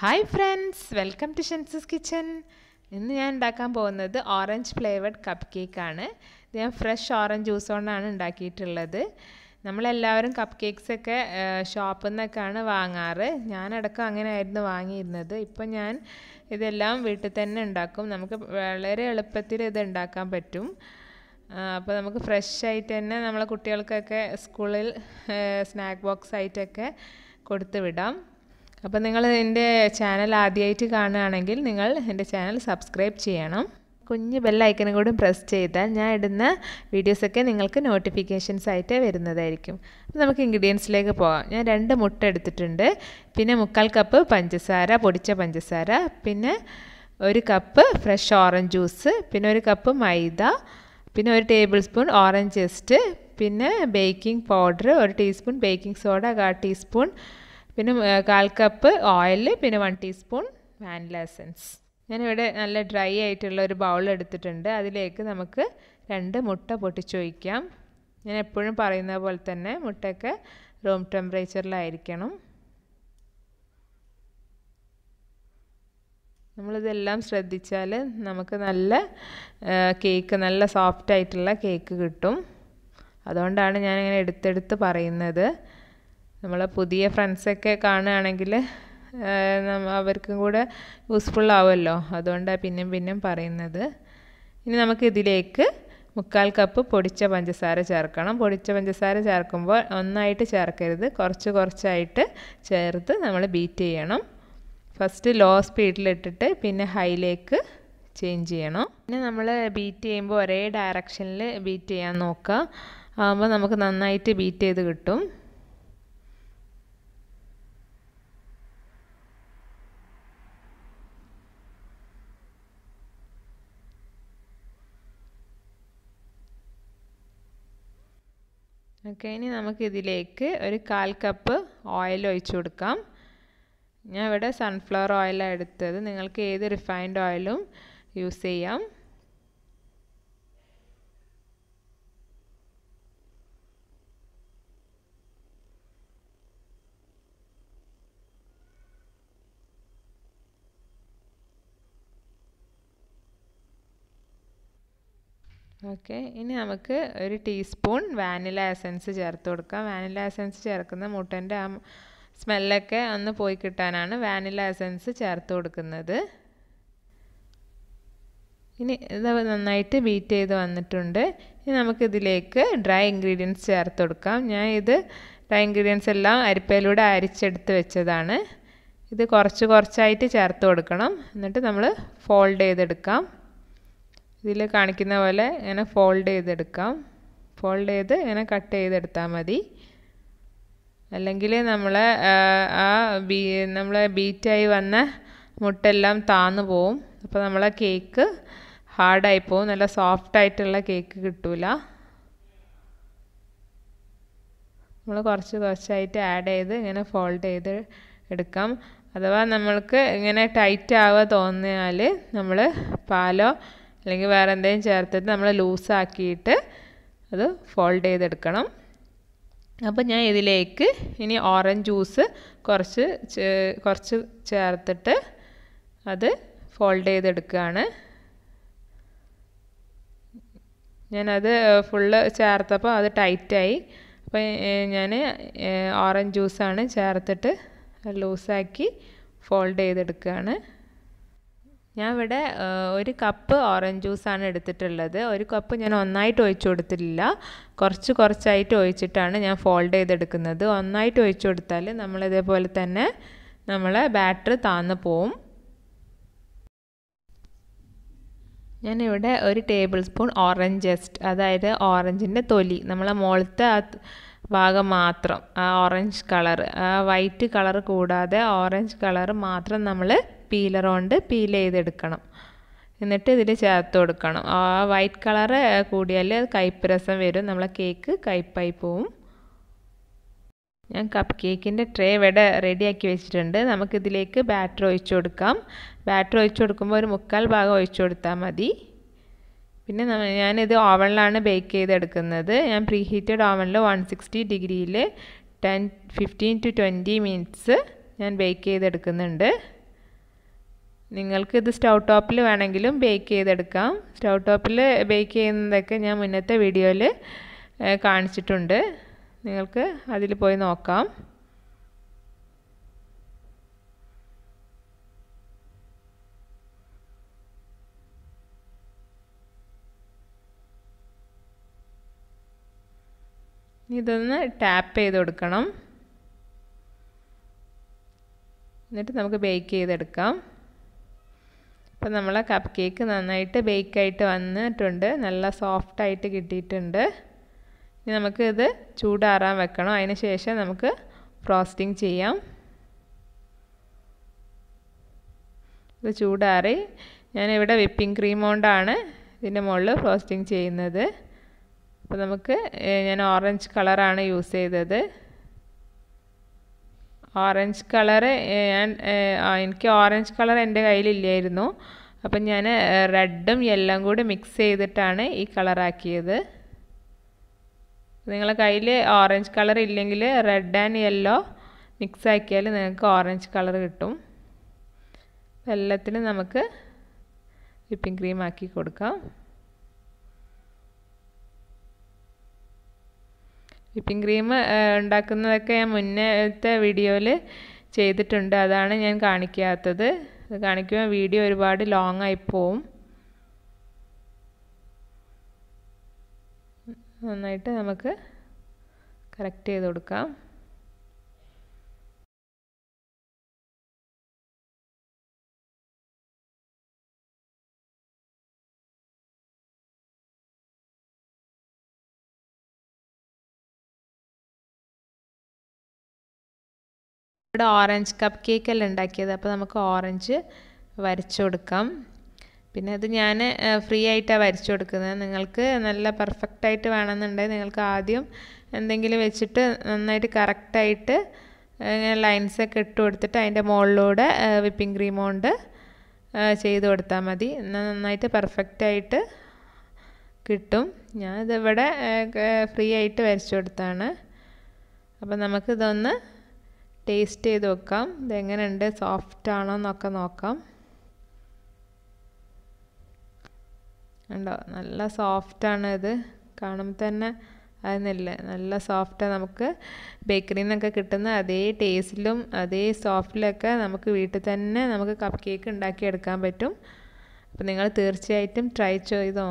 Hi friends welcome to Shen's kitchen ഇന്ന് ഞാൻ ഉണ്ടാക്കാൻ പോകുന്നത് ഓറഞ്ച് ഫ്ലേവർഡ് കപ്പ് കേക്കാണ് ഇത് ഞാൻ ഫ്രഷ് ഓറഞ്ച് ജ്യൂസ് കൊണ്ടാണ് ഉണ്ടാക്കിയിട്ടുള്ളത്. നമ്മളെല്ലാവരും കപ്പ് കേക്ക്സൊക്കെ ഷോപ്പിൽ നിന്നൊക്കെയാണ് വാങ്ങാറ്. ഞാനടക്കം അങ്ങനെയായിരുന്നു വാങ്ങിയിരുന്നത്. ഇപ്പം ഞാൻ ഇതെല്ലാം വീട്ടിൽ തന്നെ ഉണ്ടാക്കും. നമുക്ക് വളരെ എളുപ്പത്തിൽ ഇത് ഉണ്ടാക്കാൻ പറ്റും. അപ്പോൾ നമുക്ക് ഫ്രഷ് ആയിട്ട് തന്നെ നമ്മളെ കുട്ടികൾക്കൊക്കെ സ്കൂളിൽ സ്നാക്ക് ബോക്സ് ആയിട്ടൊക്കെ കൊടുത്തു വിടാം. അപ്പോൾ നിങ്ങൾ എന്റെ ചാനൽ ആദ്യമായിട്ട് കാണുകയാണെങ്കിൽ നിങ്ങൾ എന്റെ ചാനൽ സബ്സ്ക്രൈബ് ചെയ്യണം. കുഞ്ഞ് ബെല്ലൈക്കനും കൂടി പ്രസ് ചെയ്താൽ ഞാൻ ഇടുന്ന വീഡിയോസൊക്കെ നിങ്ങൾക്ക് നോട്ടിഫിക്കേഷൻസ് ആയിട്ട് വരുന്നതായിരിക്കും. അപ്പോൾ നമുക്ക് ഇൻഗ്രീഡിയൻസിലേക്ക് പോകാം. ഞാൻ രണ്ട് മുട്ട എടുത്തിട്ടുണ്ട്. പിന്നെ മുക്കാൽ കപ്പ് പഞ്ചസാര പൊടിച്ച പഞ്ചസാര പിന്നെ ഒരു കപ്പ് ഫ്രഷ് ഓറഞ്ച് ജ്യൂസ് പിന്നെ ഒരു കപ്പ് മൈദ പിന്നെ ഒരു ടേബിൾ സ്പൂൺ ഓറഞ്ച് ജസ്റ്റ് പിന്നെ ബേക്കിംഗ് പൗഡർ ഒരു ടീസ്പൂൺ ബേക്കിംഗ് സോഡ കാൽ ടീസ്പൂൺ പിന്നെ കാൽ കപ്പ് ഓയിൽ പിന്നെ വൺ ടീസ്പൂൺ വാനില എസൻസ് ഞാനിവിടെ നല്ല ഡ്രൈ ആയിട്ടുള്ള ഒരു ബൗൾ എടുത്തിട്ടുണ്ട്. അതിലേക്ക് നമുക്ക് രണ്ട് മുട്ട പൊട്ടിച്ചൊഴിക്കാം. ഞാൻ എപ്പോഴും പറയുന്ന പോലെ തന്നെ മുട്ടയൊക്കെ റൂം ടെമ്പറേച്ചറിലായിരിക്കണം നമ്മളിതെല്ലാം ശ്രദ്ധിച്ചാൽ നമുക്ക് നല്ല കേക്ക് നല്ല സോഫ്റ്റ് ആയിട്ടുള്ള കേക്ക് കിട്ടും. അതുകൊണ്ടാണ് ഞാനിങ്ങനെ എടുത്തെടുത്ത് പറയുന്നത്. നമ്മളെ പുതിയ ഫ്രണ്ട്സൊക്കെ കാണുകയാണെങ്കിൽ അവർക്കും കൂടെ യൂസ്ഫുൾ ആവുമല്ലോ. അതുകൊണ്ടാണ് പിന്നെയും പിന്നെയും പറയുന്നത്. ഇനി നമുക്ക് ഇതിലേക്ക് മുക്കാൽ കപ്പ് പൊടിച്ച പഞ്ചസാര ചേർക്കണം. പൊടിച്ച പഞ്ചസാര ചേർക്കുമ്പോൾ ഒന്നായിട്ട് ചേർക്കരുത്. കുറച്ച് കുറച്ചായിട്ട് ചേർത്ത് നമ്മൾ ബീറ്റ് ചെയ്യണം. ഫസ്റ്റ് ലോ സ്പീഡിലിട്ടിട്ട് പിന്നെ ഹൈയിലേക്ക് ചേഞ്ച് ചെയ്യണം. പിന്നെ നമ്മൾ ബീറ്റ് ചെയ്യുമ്പോൾ ഒരേ ഡയറക്ഷനിൽ ബീറ്റ് ചെയ്യാൻ നോക്കുക. ആകുമ്പോൾ നമുക്ക് നന്നായിട്ട് ബീറ്റ് ചെയ്ത് കിട്ടും. ഓക്കെ ഇനി നമുക്കിതിലേക്ക് ഒരു കാൽ കപ്പ് ഓയിൽ ഒഴിച്ചു കൊടുക്കാം. ഞാൻ ഇവിടെ സൺഫ്ലവർ ഓയിലാണ് എടുത്തത്. നിങ്ങൾക്ക് ഏത് റിഫൈൻഡ് ഓയിലും യൂസ് ചെയ്യാം. ഓക്കെ. ഇനി നമുക്ക് ഒരു ടീസ്പൂൺ വാനില എസൻസ് ചേർത്ത് കൊടുക്കാം. വാനില എസൻസ് ചേർക്കുന്ന മുട്ടന്റെ ആ സ്മെല്ലൊക്കെ ഒന്ന് പോയി കിട്ടാനാണ് വാനില എസൻസ് ചേർത്ത് കൊടുക്കുന്നത്. ഇനി ഇത് നന്നായിട്ട് ബീറ്റ് ചെയ്ത് വന്നിട്ടുണ്ട്. ഇനി നമുക്കിതിലേക്ക് ഡ്രൈ ഇൻഗ്രീഡിയൻസ് ചേർത്ത് കൊടുക്കാം. ഞാൻ ഇത് ഡ്രൈ ഇൻഗ്രീഡിയൻസ് എല്ലാം അരിപ്പയിലൂടെ അരിച്ചെടുത്ത് വെച്ചതാണ്. ഇത് കുറച്ച് കുറച്ചായിട്ട് ചേർത്ത് കൊടുക്കണം. എന്നിട്ട് നമ്മൾ ഫോൾഡ് ചെയ്തെടുക്കാം. ഇതിൽ കാണിക്കുന്ന പോലെ ഇങ്ങനെ ഫോൾഡ് ചെയ്തെടുക്കാം. ഫോൾഡ് ചെയ്ത് ഇങ്ങനെ കട്ട് ചെയ്തെടുത്താൽ മതി. അല്ലെങ്കിൽ നമ്മൾ ആ ബീ നമ്മളെ ബീറ്റായി വന്ന മുട്ടെല്ലാം താന്നു പോവും. അപ്പോൾ നമ്മളെ കേക്ക് ഹാർഡായി പോവും. നല്ല സോഫ്റ്റ് ആയിട്ടുള്ള കേക്ക് കിട്ടൂല. നമ്മൾ കുറച്ച് കുറച്ചായിട്ട് ആഡ് ചെയ്ത് ഇങ്ങനെ ഫോൾഡ് ചെയ്ത് എടുക്കാം. അഥവാ നമ്മൾക്ക് ഇങ്ങനെ ടൈറ്റ് ആവുക തോന്നിയാൽ നമ്മൾ പാലോ അല്ലെങ്കിൽ വേറെ എന്തെങ്കിലും ചേർത്തിട്ട് നമ്മൾ ലൂസാക്കിയിട്ട് അത് ഫോൾഡ് ചെയ്തെടുക്കണം. അപ്പോൾ ഞാൻ ഇതിലേക്ക് ഇനി ഓറഞ്ച് ജ്യൂസ് കുറച്ച് കുറച്ച് ചേർത്തിട്ട് അത് ഫോൾഡ് ചെയ്തെടുക്കുകയാണ് ഞാനത് ഫുള്ള് ചേർത്തപ്പോൾ അത് ടൈറ്റായി അപ്പോൾ ഞാൻ ഓറഞ്ച് ജ്യൂസാണ് ചേർത്തിട്ട് ലൂസാക്കി ഫോൾഡ് ചെയ്തെടുക്കുകയാണ് ഞാൻ ഇവിടെ ഒരു കപ്പ് ഓറഞ്ച് ജ്യൂസ് ആണ് എടുത്തിട്ടുള്ളത്. ഒരു കപ്പ് ഞാൻ ഒന്നായിട്ട് ഒഴിച്ചു കൊടുത്തിട്ടില്ല. കുറച്ച് കുറച്ചായിട്ട് ഒഴിച്ചിട്ടാണ് ഞാൻ ഫോൾഡ് ചെയ്തെടുക്കുന്നത്. ഒന്നായിട്ട് ഒഴിച്ചു കൊടുത്താൽ നമ്മളിതേപോലെ തന്നെ നമ്മളെ ബാറ്റർ താന്നു പോവും. ഞാനിവിടെ ഒരു ടേബിൾ സ്പൂൺ ഓറഞ്ച് ജസ്റ്റ് അതായത് ഓറഞ്ചിന്റെ തൊലി. നമ്മളെ മുകളത്തെ ഭാഗം മാത്രം ആ ഓറഞ്ച് കളർ ആ വൈറ്റ് കളർ കൂടാതെ ഓറഞ്ച് കളർ മാത്രം നമ്മൾ പീലർ കൊണ്ട് പീൽ ചെയ്തെടുക്കണം. എന്നിട്ട് ഇതിൽ ചേർത്ത് കൊടുക്കണം. ആ വൈറ്റ് കളർ കൂടിയാൽ കയ്പ്പ് രസം വരും. നമ്മളെ കേക്ക് കയ്പ്പായി പോവും. ഞാൻ കപ്പ് കേക്കിന്റെ ട്രേ ഇവിടെ റെഡിയാക്കി വെച്ചിട്ടുണ്ട്. നമുക്കിതിലേക്ക് ബാറ്റർ ഒഴിച്ചു കൊടുക്കാം. ബാറ്റർ ഒഴിച്ചു കൊടുക്കുമ്പോൾ ഒരു മുക്കാൽ ഭാഗം ഒഴിച്ചു കൊടുത്താൽ മതി. പിന്നെ ഞാനിത് ഓവനിലാണ് ബേക്ക് ചെയ്തെടുക്കുന്നത്. ഞാൻ പ്രീ ഹീറ്റഡ് ഓവനിൽ വൺ സിക്സ്റ്റി ഡിഗ്രിയിൽ ten fifteen to twenty minutes ഞാൻ ബേക്ക് ചെയ്തെടുക്കുന്നുണ്ട്. നിങ്ങൾക്ക് ഇത് സ്റ്റൗ ടോപ്പിൽ വേണമെങ്കിലും ബേക്ക് ചെയ്തെടുക്കാം. സ്റ്റൗ ടോപ്പിൽ ബേക്ക് ചെയ്യുന്നതൊക്കെ ഞാൻ മുന്നത്തെ വീഡിയോയിൽ കാണിച്ചിട്ടുണ്ട്. നിങ്ങൾക്ക് അതിൽ പോയി നോക്കാം. ഇതൊന്ന് ടാപ്പ് ചെയ്ത് കൊടുക്കണം. എന്നിട്ട് നമുക്ക് ബേക്ക് ചെയ്തെടുക്കാം. അപ്പം നമ്മളെ കപ്പ് കേക്ക് നന്നായിട്ട് ബേക്കായിട്ട് വന്നിട്ടുണ്ട്. നല്ല സോഫ്റ്റായിട്ട് കിട്ടിയിട്ടുണ്ട്. ഇനി നമുക്ക് ഇത് ചൂടാറാൻ വെക്കണം. അതിന് ശേഷം നമുക്ക് ഫ്രോസ്റ്റിംഗ് ചെയ്യാം. ഇത് ചൂടാറി ഞാനിവിടെ വിപ്പിംഗ് ക്രീം കൊണ്ടാണ് ഇതിന്റെ മുകളിൽ ഫ്രോസ്റ്റിംഗ് ചെയ്യുന്നത്. അപ്പോൾ നമുക്ക് ഞാൻ ഓറഞ്ച് കളറാണ് യൂസ് ചെയ്തത്. ഓറഞ്ച് കളറ് ഞാൻ എനിക്ക് ഓറഞ്ച് കളർ എന്റെ കയ്യിലില്ലായിരുന്നു. അപ്പം ഞാൻ റെഡും എല്ലാം കൂടി മിക്സ് ചെയ്തിട്ടാണ് ഈ കളറാക്കിയത്. നിങ്ങളെ കയ്യിൽ ഓറഞ്ച് കളർ ഇല്ലെങ്കിൽ റെഡ് ആൻഡ് യെല്ലോ മിക്സ് ആക്കിയാൽ നിങ്ങൾക്ക് ഓറഞ്ച് കളർ കിട്ടും. എല്ലാത്തിനും നമുക്ക് വിപ്പിംഗ് ക്രീം ആക്കി കൊടുക്കാം. വിപ്പിംഗ് ക്രീം ഉണ്ടാക്കുന്നതൊക്കെ ഞാൻ മുന്നത്തെ വീഡിയോയിൽ ചെയ്തിട്ടുണ്ട്. അതാണ് ഞാൻ കാണിക്കാത്തത്. അത് കാണിക്കുമ്പോൾ വീഡിയോ ഒരുപാട് ലോങ് ആയി പോവും. നന്നായിട്ട് നമുക്ക് കറക്റ്റ് ചെയ്ത് കൊടുക്കാം. ഇവിടെ ഓറഞ്ച് കപ്പ് കേക്ക് അല്ല ഉണ്ടാക്കിയത്. അപ്പോൾ നമുക്ക് ഓറഞ്ച് വരച്ചു കൊടുക്കാം. പിന്നെ അത് ഞാൻ ഫ്രീ ആയിട്ടാണ് വരച്ചു കൊടുക്കുന്നത്. നിങ്ങൾക്ക് നല്ല പെർഫെക്റ്റ് ആയിട്ട് വേണമെന്നുണ്ടെങ്കിൽ നിങ്ങൾക്ക് ആദ്യം എന്തെങ്കിലും വെച്ചിട്ട് നന്നായിട്ട് കറക്റ്റായിട്ട് ഇങ്ങനെ ലൈൻസൊക്കെ ഇട്ട് കൊടുത്തിട്ട് അതിന്റെ മുകളിലൂടെ വിപ്പിംഗ് ക്രീം കൊണ്ട് ചെയ്ത് കൊടുത്താൽ മതി. എന്നാൽ നന്നായിട്ട് പെർഫെക്റ്റ് ആയിട്ട് കിട്ടും. ഞാനിതിവിടെ ഫ്രീ ആയിട്ട് വരച്ചു കൊടുത്താണ് അപ്പോൾ നമുക്കിതൊന്ന് ടേസ്റ്റ് ചെയ്ത് നോക്കാം ഇതെങ്ങനെയുണ്ട്? സോഫ്റ്റ് ആണോ എന്നൊക്കെ നോക്കാം. ഉണ്ടോ നല്ല സോഫ്റ്റ് ആണ് ഇത്. കാണുമ്പോൾ തന്നെ അതെന്നില്ല നല്ല സോഫ്റ്റാണ് നമുക്ക് ബേക്കറിയിൽ നിന്നൊക്കെ കിട്ടുന്ന അതേ ടേസ്റ്റിലും അതേ സോഫ്റ്റിലൊക്കെ നമുക്ക് വീട്ടിൽ തന്നെ നമുക്ക് കപ്പ് കേക്ക് ഉണ്ടാക്കിയെടുക്കാൻ പറ്റും. അപ്പോൾ നിങ്ങൾ തീർച്ചയായിട്ടും ട്രൈ ചെയ്ത് നോക്കുക